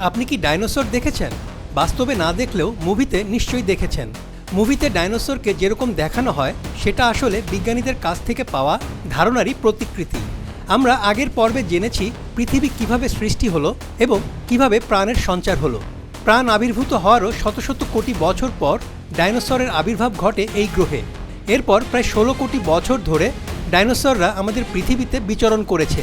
আপনি কি ডাইনোসর দেখেছেন? বাস্তবে না দেখলেও মুভিতে নিশ্চয়ই দেখেছেন। মুভিতে ডাইনোসরকে যেরকম দেখানো হয়, সেটা আসলে বিজ্ঞানীদের কাছ থেকে পাওয়া ধারণারই প্রতিকৃতি। আমরা আগের পর্বে জেনেছি পৃথিবী কীভাবে সৃষ্টি হলো এবং কীভাবে প্রাণের সঞ্চার হলো। প্রাণ আবির্ভূত হওয়ারও শত শত কোটি বছর পর ডাইনোসরের আবির্ভাব ঘটে এই গ্রহে। এরপর প্রায় ষোলো কোটি বছর ধরে ডাইনোসররা আমাদের পৃথিবীতে বিচরণ করেছে।